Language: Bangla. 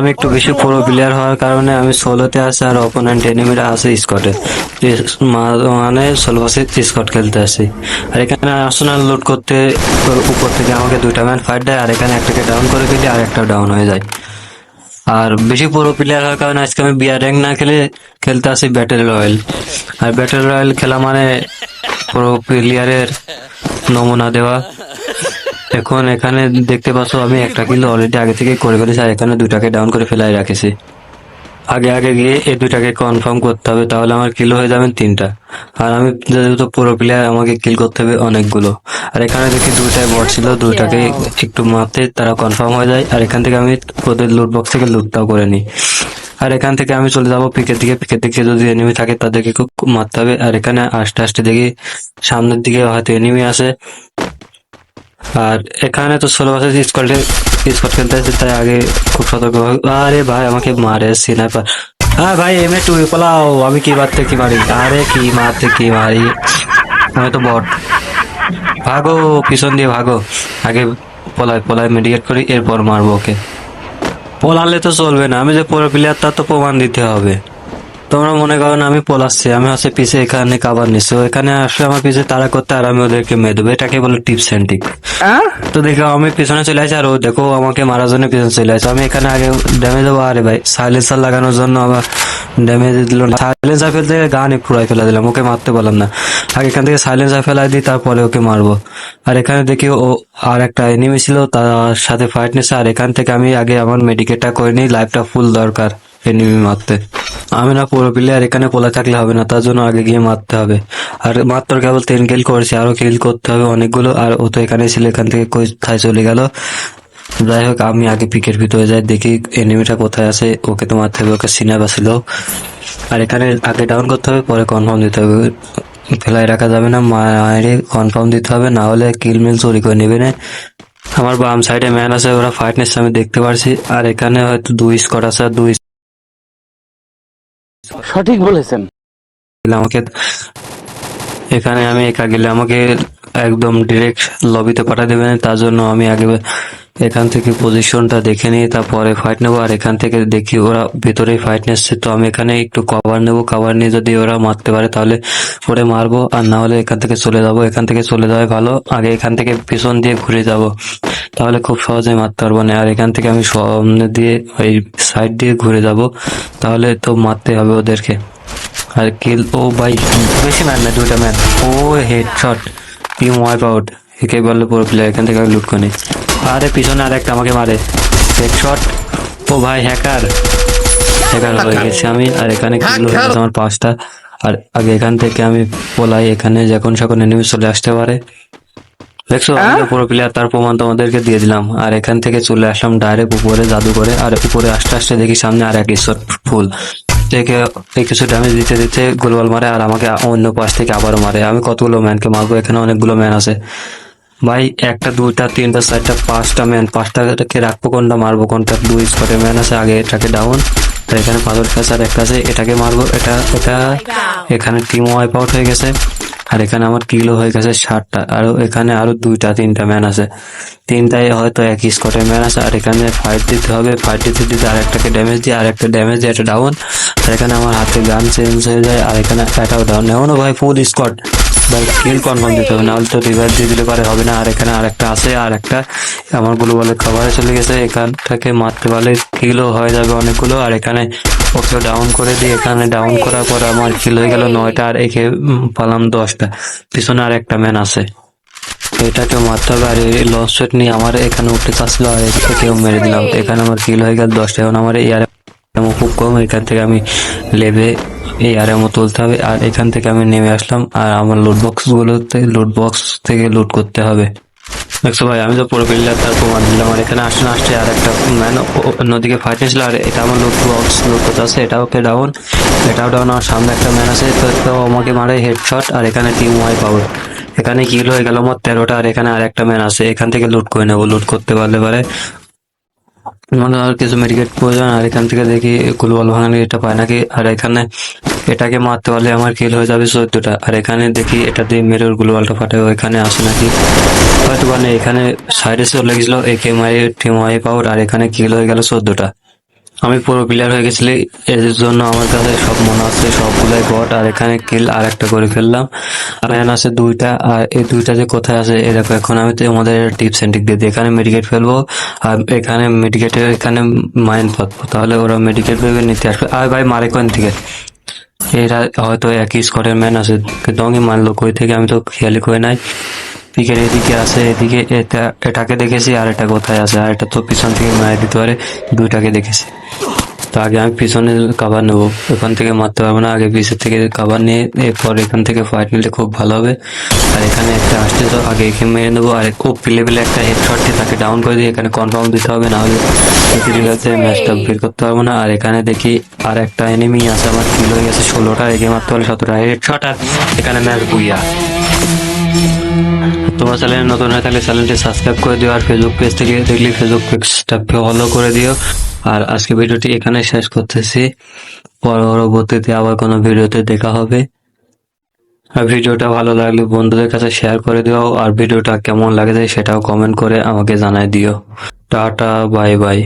আমি একটু বেশি পুরো প্লেয়ার হওয়ার কারণে আমি সোলোতে আছে আর অপোনেন্ট এনিমিরা আছে স্কটে মানে বছর স্কট খেলতে আসি আর এখানে আর্সেনাল লোড করতে, উপর থেকে আমাকে দুইটা ম্যান ফাইট দেয়, আর এখানে একটাকে ডাউন করে ফেলি আর একটা ডাউন হয়ে যায়। আর বেশি পুরো প্লেয়ার হওয়ার কারণে আজকে আমি বিয়ার র্যাঙ্ক না খেলে খেলতে আসি ব্যাটেল রয়্যাল আর ব্যাটেল রয়্যাল খেলা মানে পুরো প্লেয়ারের নমুনা দেওয়া। এখন এখানে দেখতে পাচ্ছ আমি একটা কিলো অলরেডি আগে থেকে করে ফেলেছি, আর এখানে দুটাকে ডাউন করে ফেলাই রাখেছি। আগে আগে গিয়ে এই দুটাকে কনফার্ম করতে হবে, তাহলে আমার কিলো হয়ে যাবেন তিনটা। আর আমি যেহেতু পুরো প্লেয়ার আমাকে কিল করতে হবে অনেকগুলো। আর এখানে দেখি দুইটাই বট ছিল, দুইটাকে একটু মারতে তারা কনফার্ম হয়ে যায়, আর এখান থেকে আমি ওদের লুট বক্স থেকে লুটটাও করে নিই। আর এখান থেকে আমি চলে যাব পিকের দিকে পিকের দিকে যদি এনিমি থাকে তাদেরকে খুব মারতে হবে। আর এখানে আস্তে আস্তে দেখি সামনের দিকে হয়তো এনিমি আছে আর এখানে তো ষোলো বছর স্কোয়াডে স্কোয়াড খেলতে তাই আগে খুব সতর্ক আরে ভাই, আমাকে মারে সিনাইপার। হ্যাঁ ভাই এমএ টু পালাও, আমি কি মারতে কি মারি? আরে কি মারতে কি মারি? আমি তো বট। ভাগো, পিছন দিয়ে ভাগো। আগে পলায় পলায় মেডিকেট করি, এরপর মারবো ওকে। পলালে তো চলবে না। আমি যে পুরো প্লেয়ার তার তো প্রমাণ দিতে হবে। তোমরা মনে করো আমি পলাচ্ছি আমি হচ্ছে পিছে এখানে কাবার নিচ্ছি। এখানে আসলে আমার পিছে তারা করতে আর আমি ওদেরকে মেয়ে দেবো। এটাকে বলে টিপস অ্যান্ড টিক তো দেখো আমি পিছনে চলে আসি আর ও দেখো আমাকে মারার জন্য পিছনে চলে আসে। আমি এখানে আগে ড্যামেজ দেবো। আরে ভাই সাইলেন্সার লাগানোর জন্য আমার ড্যামেজ দিল না। সাইলেন্সার ফেলতে গানই পুরাই ফেলে দিলাম ওকে মারতে পারলাম না। আগে এখান থেকে সাইলেন্সার ফেলাই দিই তারপরে ওকে মারবো। আর এখানে দেখি ও আর একটা এনিমি ছিল তার সাথে ফাইট নিচ্ছে আর এখান থেকে আমি আগে আমার মেডিকেটটা করে নিই লাইফটা ফুল দরকার এনিমি মারতে। আমি না পুরো প্লেয়ার এখানে পোলা থাকলে হবে না, তার জন্য আগে গিয়ে মারতে হবে। আর মাত্র কেবল তিন কিল করেছি, আরও কিল করতে হবে অনেকগুলো, আর ও তো এখানে ছিল, এখান থেকে কোথায় চলে গেল? যাই হোক, আমি আগে পিকের ভিতরে যাই, দেখি এনিমিটা কোথায় আছে, ওকে তো মারতে হবে, ওকে সিনা বাছিল আর এখানে আগে ডাউন করতে হবে, পরে কনফার্ম দিতে হবে। ফেলাই রাখা যাবে না মায়ের কনফার্ম দিতে হবে, না হলে কিল মিল চুরি করে নেবে না। আমার বাম সাইডে ম্যান আছে, ওরা ফাইট নিচ্ছে, আমি দেখতে পারছি। আর এখানে হয়তো দুই স্কট আছে দুই সঠিক বলেছেন। আমাকে এখানে আমি একা গেলে আমাকে একদম ডিরেক্ট লবিতে পাঠিয়ে দেবেন, তার জন্য আমি আগে এখান থেকে পজিশনটা দেখে নিয়ে তারপরে ফাইট নেব। আর এখান থেকে দেখি ওরা ভেতরেই ফাইট নিচ্ছে। তো আমি এখানে একটু কভার নেব। কভার নিয়ে যদি ওরা মারতে পারে তাহলে পরে মারবো। আর না হলে এখান থেকে চলে যাব। এখান থেকে চলে যাওয়াই ভালো। আগে এখান থেকে পিছন দিয়ে ঘুরে যাব। তাহলে খুব সহজে মারতে পারব না। আর এখান থেকে আমি সামনে দিয়ে ওই সাইড দিয়ে ঘুরে যাব। তাহলে তো মারতে হবে ওদেরকে। আর কিল ও ভাই, বেশি ম্যান না, দুইটা ম্যান ও head shot team wipe out একে বললে পুরো প্লেয়ার এখান থেকে আমি লুট করি আরে পিছনে আর একটা আমাকে মারে। হেড শট ও ভাই হ্যাকার হ্যাকার হয়ে গেছি আমি আর এখানে কিল হয়ে গেছে আমার পাঁচটা? আর আগে এখান থেকে আমি পলাই এখানে যখন সকন এনিমি চলে আসতে পারে। দেখছ আমি তো পুরো প্লেয়ার তার প্রমাণ তোমাদেরকে দিয়ে দিলাম। আর এখান থেকে চলে আসলাম ডাইরেক্ট উপরে জাদু করে। আর উপরে আস্তে আস্তে দেখি সামনে আর এক ঈশ্বর ফুল। থেকে কিছু ড্যামেজ দিতে দিতে গোলবাল মারে আর আমাকে অন্য পাশ থেকে আবারও মারে। আমি কতগুলো ম্যানকে মারবো? এখানে অনেকগুলো ম্যান আছে। ভাই, একটা, দুইটা, তিনটা, চারটা, পাঁচটা ম্যান পাঁচটাকে রাখব কোনটা, মারবো কোনটা? দুই স্পটে ম্যান আছে, আগে এটাকে ডাউন তো এখানে পাথর আর একটা আছে, এটাকে মারবো, এটা এটা এখানে টিম ওয়াইপ আউট হয়ে গেছে, আর এখানে আমার কিলো হয়ে গেছে ষাটটা, আর এখানে আরও দুইটা, তিনটা ম্যান আছে। তিনটায় হয়তো এক স্কটে ম্যান আছে, আর এখানে ফাইট দিতে হবে ফাইট দিতে দিতে আর একটাকে ড্যামেজ দিয়ে আর একটা ড্যামেজ দিয়ে, একটা ডাউন আর এখানে আমার হাতে গান চেঞ্জ হয়ে যায়, আর এখানে এটাও ডাউন এমনও ভাই ফুল স্কট ভাই কিল কনফার্ম দিতে হবে, নাহলে তো রিভাইভ দিয়ে দিলে পারে হবে না। আর এখানে আর একটা আছে, আর একটা আমারগুলো বলে খাবারে চলে গেছে। এখান থেকে মারতে পারলে কিলো হয়ে যাবে অনেকগুলো। আর এখানে ওকে ডাউন করে দিই। এখানে ডাউন করার পর আমার কিল হয়ে গেল নয়টা, আর একে পালাম দশটা। পিছনে আর একটা ম্যান আছে। এটাকে মারতে হবে। আর এই লস সেট নিয়ে আমার এখানে উঠতে চাচ্ছিল, আর একেও মেরে দিলাম। এখানে আমার কিল হয়ে গেল দশটা। এখন আমার এই আর খুব কম। এখান থেকে আমি লেভে এই আর এমও তুলতে হবে। আর এখান থেকে আমি নেমে আসলাম। আর আমার লুট বক্স গুলোতে লুট বক্স থেকে লুট করতে হবে। দেখছ ভাই, আমি তো পুরো প্লেয়ার তার প্রমাণ দিলাম। আর এখানে আসতে না আসতে আর একটা ম্যান নদীকে ফাইট আর এটা আমার লুট বক্স লুট করতে আছে। এটাও ওকে ডাউন এটাও ডাউন আমার সামনে একটা ম্যান আছে। তো আমাকে মারে হেডশট আর এখানে টিম ওয়াইপ আউট এখানে কিল হয়ে গেল আমার তেরোটা। আর এখানে আর একটা ম্যান আছে। এখান থেকে লুট করে নেব। লুট করতে পারলে পারে। মানে আর কিছু মেডিকেট প্রয়োজন আর এখান থেকে দেখি গ্লোবাল ভাঙানি এটা পায় নাকি? আর এখানে এটাকে মারতে পারলে আমার কিল হয়ে যাবে চোদ্দটা। আর এখানে দেখি এটা দিয়ে মেরে ওর গ্লোবালটা ফাটে। এখানে আসে নাকি? হয়তো মানে এখানে সাইডে চলে গেছিল। একে মারে টিম ওয়াইপ আউট আর এখানে কিল হয়ে গেল চোদ্দটা। আমি পুরো প্লেয়ার হয়ে গেছিলি। এর জন্য আমার কাছে সব মনে হচ্ছে সবগুলাই বট আর এখানে কিল আর একটা করে ফেললাম। আর এখানে আছে দুইটা, আর এই দুইটা যে কোথায় আছে দেখো, এখন আমি আমাদের টিপস এন্ড দিয়ে দিই। এখানে মেডিকেট ফেলব, আর এখানে মেডিকেটের এখানে মাইন পাতবো। তাহলে ওরা মেডিকেট ভেবে নিতে আসবে। আর ভাই, মারে কোন থেকে এরা হয়তো একই স্কোয়াডের ম্যান আছে আমি মানলো কই থেকে? আমি তো খেয়ালি করে নাই। পিকের এদিকে আছে, এদিকে এটা, এটাকে দেখেছি আর এটা কোথায় আছে, আর এটা তো পিছন থেকে মারা দিতে পারে, দুইটাকে দেখেছি। তো আগে আমি পিছনে কাভার নেব, ওখান থেকে মারতে পারব না, আগে পিছের থেকে কাভার নিয়ে, এরপর এখান থেকে ফাইট নিলে খুব ভালো হবে। আর এখানে একটা আসছে, তো আগে একে মেরে নেব, আর খুব পিলে পিলে একটা হেডশট দিয়ে তাকে ডাউন করে দিয়ে এখানে কনফার্ম দিতে হবে, না হলে পৃথিবীতে ম্যাচটা বের করতে পারব না। আর এখানে দেখি আর একটা এনিমি আছে, আমার কিল হয়ে গেছে ষোলোটা এগে মারতে পারলে সতেরোটা হেডশট আর এখানে ম্যাচ বুইয়া তোমার চ্যানেল নতুন হয়ে থাকলে চ্যানেলটি সাবস্ক্রাইব করে দিও আর ফেসবুক পেজ থেকে দেখলে ফেসবুক পেজটা ফলো করে দিও। আর আজকে ভিডিওটি এখানে শেষ করতেছি। পরবর্তীতে আবার কোনো ভিডিওতে দেখা হবে। আর ভিডিওটা ভালো লাগলে বন্ধুদের কাছে শেয়ার করে দিও। আর ভিডিওটা কেমন লাগে সেটাও কমেন্ট করে আমাকে জানাই দিও। Tata bye bye